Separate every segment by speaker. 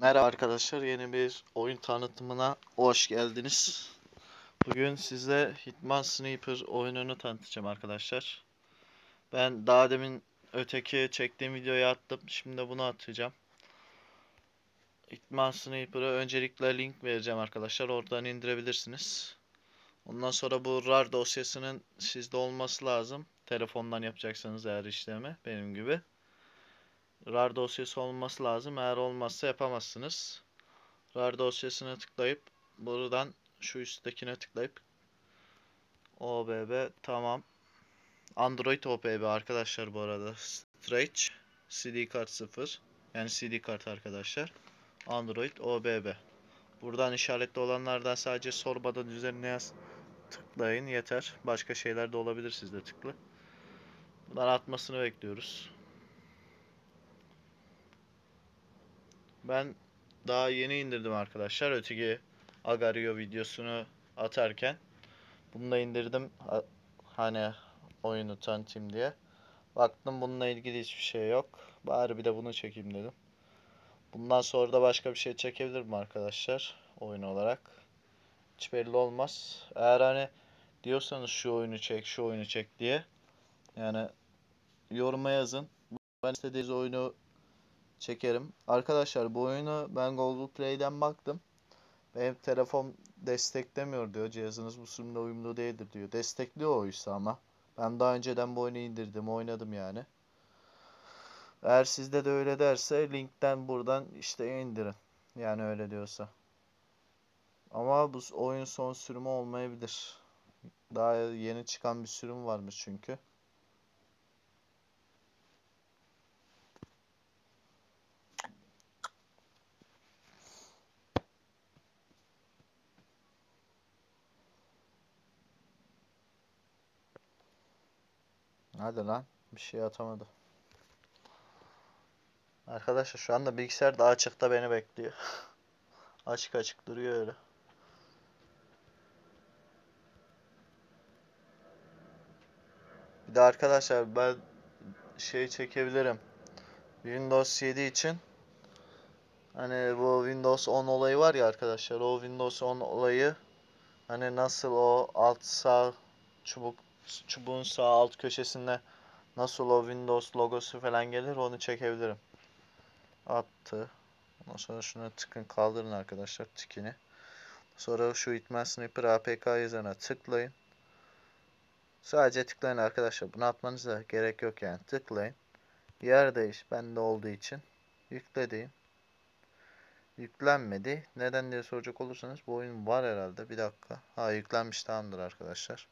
Speaker 1: Merhaba arkadaşlar, yeni bir oyun tanıtımına hoş geldiniz. Bugün size Hitman Sniper oyununu tanıtacağım arkadaşlar. Ben daha demin öteki çektiğim videoyu attım, şimdi bunu atacağım. Hitman Sniper'a öncelikle link vereceğim arkadaşlar, oradan indirebilirsiniz. Ondan sonra bu RAR dosyasının sizde olması lazım. Telefondan yapacaksanız eğer işlemi, benim gibi. RAR dosyası olması lazım. Eğer olmazsa yapamazsınız. RAR dosyasına tıklayıp buradan şu üsttekine tıklayıp OBB tamam. Android OBB arkadaşlar bu arada. Stretch CD kart 0. Yani CD kart arkadaşlar. Android OBB. Buradan işaretli olanlardan sadece sormadan üzerine yaz tıklayın yeter. Başka şeyler de olabilir sizde tıklı. Bundan atmasını bekliyoruz. Ben daha yeni indirdim arkadaşlar. Öteki Agario videosunu atarken. Bunu da indirdim. Hani oyunu tanıtayım diye. Baktım bununla ilgili hiçbir şey yok. Bari bir de bunu çekeyim dedim. Bundan sonra da başka bir şey çekebilirim arkadaşlar. Oyun olarak. Hiç belli olmaz. Eğer hani diyorsanız şu oyunu çek, şu oyunu çek diye. Yani yoruma yazın. Ben istediğiniz oyunu çekerim. Arkadaşlar bu oyunu ben Google Play'den baktım. Benim telefon desteklemiyor diyor. Cihazınız bu sürümle uyumlu değildir diyor. Destekliyor oysa ama. Ben daha önceden bu oyunu indirdim, oynadım yani. Eğer sizde de öyle derse linkten buradan işte indirin. Yani öyle diyorsa. Ama bu oyun son sürümü olmayabilir. Daha yeni çıkan bir sürüm varmış çünkü. Hadi lan. Bir şey atamadı. Arkadaşlar şu anda bilgisayar da açıkta beni bekliyor. açık açık duruyor öyle. Bir de arkadaşlar ben şey çekebilirim. Windows 7 için hani bu Windows 10 olayı var ya arkadaşlar o Windows 10 olayı hani nasıl o alt sağ çubuk çubuğun sağ alt köşesinde nasıl o Windows logosu falan gelir onu çekebilirim. Attı. Ondan sonra şunu tıkın kaldırın arkadaşlar tikini. Sonra şu Hitman Sniper APK yazana tıklayın. Sadece tıklayın arkadaşlar. Bunu atmanıza gerek yok yani. Tıklayın. Yer değiş. Bende olduğu için. Yükle Yüklenmedi. Neden diye soracak olursanız bu oyun var herhalde. Bir dakika. Ha yüklenmiş tamamdır arkadaşlar.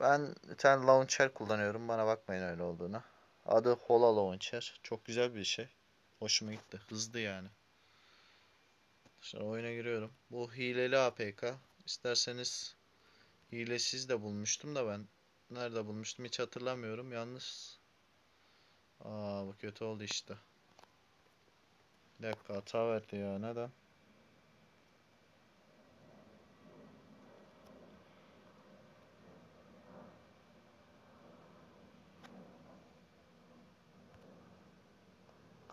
Speaker 1: Ben bir tane launcher kullanıyorum. Bana bakmayın öyle olduğuna. Adı Hola Launcher. Çok güzel bir şey. Hoşuma gitti. Hızlı yani. Şimdi oyuna giriyorum. Bu hileli APK. İsterseniz hilesiz de bulmuştum da ben. Nerede bulmuştum hiç hatırlamıyorum. Yalnız Aa bu kötü oldu işte. Bir dakika hata verdi ya. Neden?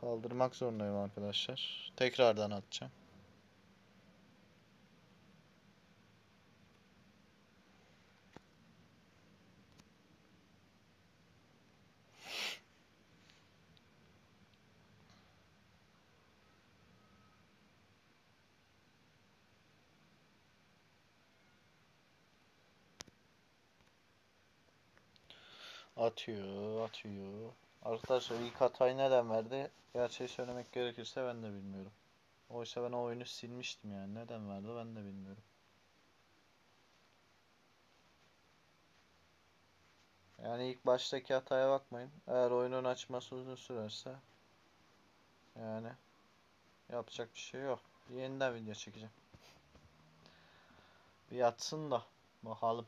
Speaker 1: Kaldırmak zorundayım arkadaşlar. Tekrardan atacağım. Atıyor, atıyor. Arkadaşlar ilk hatayı neden verdi? Gerçeği söylemek gerekirse ben de bilmiyorum. Oysa ben o oyunu silmiştim yani. Neden verdi ben de bilmiyorum. Yani ilk baştaki hataya bakmayın. Eğer oyunun açması uzun sürerse yani yapacak bir şey yok. Yeniden video çekeceğim. Bir yatsın da bakalım.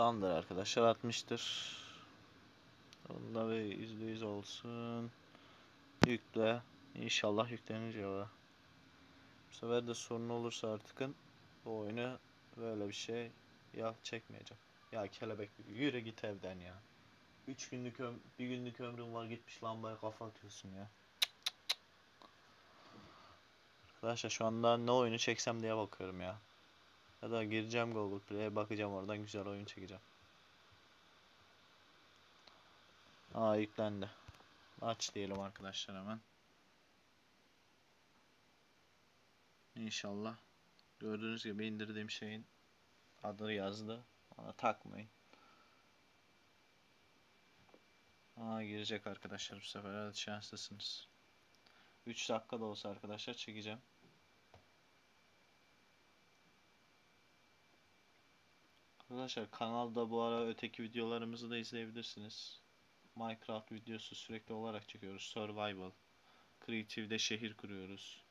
Speaker 1: Tamamdır arkadaşlar atmıştır. Onda bir %100 olsun. Yükle. İnşallah yüklenir ya. Bu sefer de sorun olursa artıkın bu oyunu böyle bir şey ya çekmeyeceğim. Ya kelebek yürü git evden ya. 3 günlük öm bir günlük ömrün var gitmiş lambaya kafa atıyorsun ya. Arkadaşlar şu anda ne oyunu çeksem diye bakıyorum ya. Ya da gireceğim Google Play'e bakacağım oradan güzel oyun çekeceğim. Aa yüklendi. Aç diyelim arkadaşlar hemen. İnşallah. Gördüğünüz gibi indirdiğim şeyin adı yazdı. Ona takmayın. Aa girecek arkadaşlar bu sefer. Hadi şanslısınız. 3 dakika da olsa arkadaşlar çekeceğim. Arkadaşlar kanalda bu ara öteki videolarımızı da izleyebilirsiniz. Minecraft videosu sürekli olarak çekiyoruz. Survival. Creative'de şehir kuruyoruz.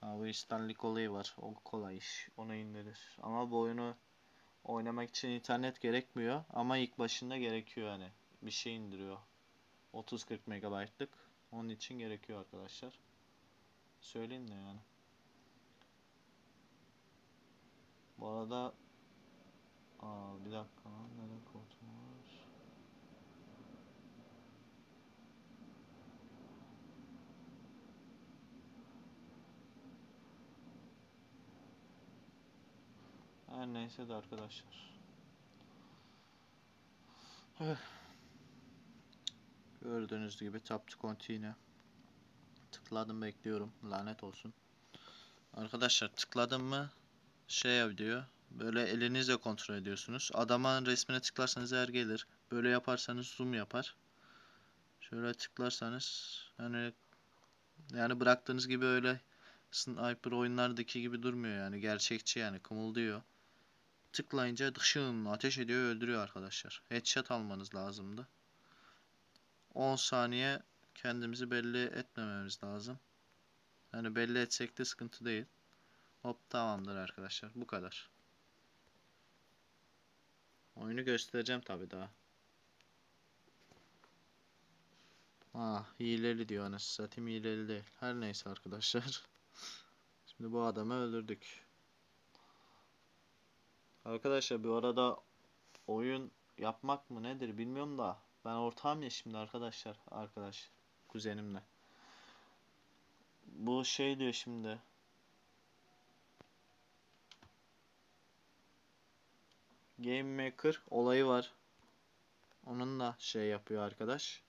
Speaker 1: Ha, bu Stanley olayı var. O kolay iş. Onu indirir. Ama bu oyunu oynamak için internet gerekmiyor. Ama ilk başında gerekiyor hani. Bir şey indiriyor. 30-40 megabaytlık. Onun için gerekiyor arkadaşlar. Söyleyeyim de yani. Bu arada Aa, bir dakika lan. Neden koltuğum var? Her neyse de arkadaşlar. Gördüğünüz gibi tap to continue. Tıkladım bekliyorum. Lanet olsun. Arkadaşlar tıkladım mı şey diyor. Böyle elinizle kontrol ediyorsunuz. Adamın resmine tıklarsanız eğer gelir. Böyle yaparsanız zoom yapar. Şöyle tıklarsanız hani yani bıraktığınız gibi öyle sniper oyunlardaki gibi durmuyor yani gerçekçi yani kımıldıyor. Tıklayınca dışın ateş ediyor öldürüyor arkadaşlar. Headshot almanız lazımdı. 10 saniye kendimizi belli etmememiz lazım. Yani belli etsek de sıkıntı değil. Hop tamamdır arkadaşlar. Bu kadar. Oyunu göstereceğim tabi daha. Ah hileli diyor anasını satayım hileli değil. Her neyse arkadaşlar. Şimdi bu adamı öldürdük. Arkadaşlar bu arada oyun yapmak mı nedir bilmiyorum da ben ortağım ya şimdi arkadaşlar arkadaş kuzenimle. Bu şey diyor şimdi Game Maker olayı var. Onunla şey yapıyor arkadaş.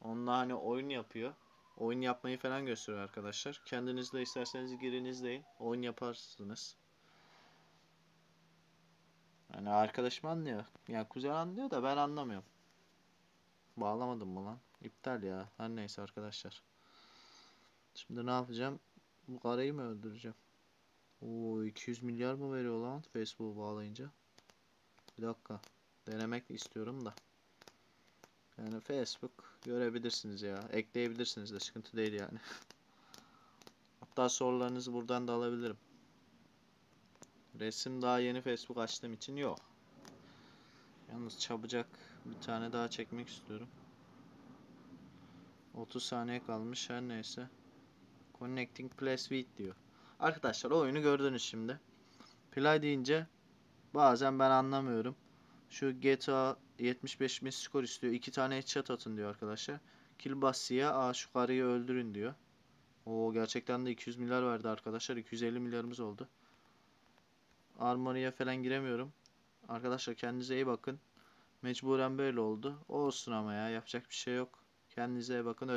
Speaker 1: Onunla hani oyun yapıyor. Oyun yapmayı falan gösteriyor arkadaşlar. Kendiniz de isterseniz girin izleyin. Oyun yaparsınız. Yani arkadaşım anlıyor. Yani kuzen anlıyor da ben anlamıyorum. Bağlamadım mı lan? İptal ya. Her neyse arkadaşlar. Şimdi ne yapacağım? Bu karayı mı öldüreceğim? Oo 200 milyar mı veriyor lan Facebook bağlayınca? Bir dakika. Denemek istiyorum da. Yani Facebook görebilirsiniz ya. Ekleyebilirsiniz de sıkıntı değil yani. Hatta sorularınızı buradan da alabilirim. Resim daha yeni Facebook açtığım için yok. Yalnız çabucak bir tane daha çekmek istiyorum. 30 saniye kalmış her neyse. Connecting place with diyor. Arkadaşlar oyunu gördünüz şimdi. Play deyince bazen ben anlamıyorum. Şu GTA 75 bin skor istiyor. 2 tane headshot atın diyor arkadaşlar. Kill basıya aa şu karıyı öldürün diyor. O gerçekten de 200 milyar verdi arkadaşlar. 250 milyarımız oldu. Armory'e falan giremiyorum. Arkadaşlar kendinize iyi bakın. Mecburen böyle oldu. Olsun ama ya yapacak bir şey yok. Kendinize iyi bakın.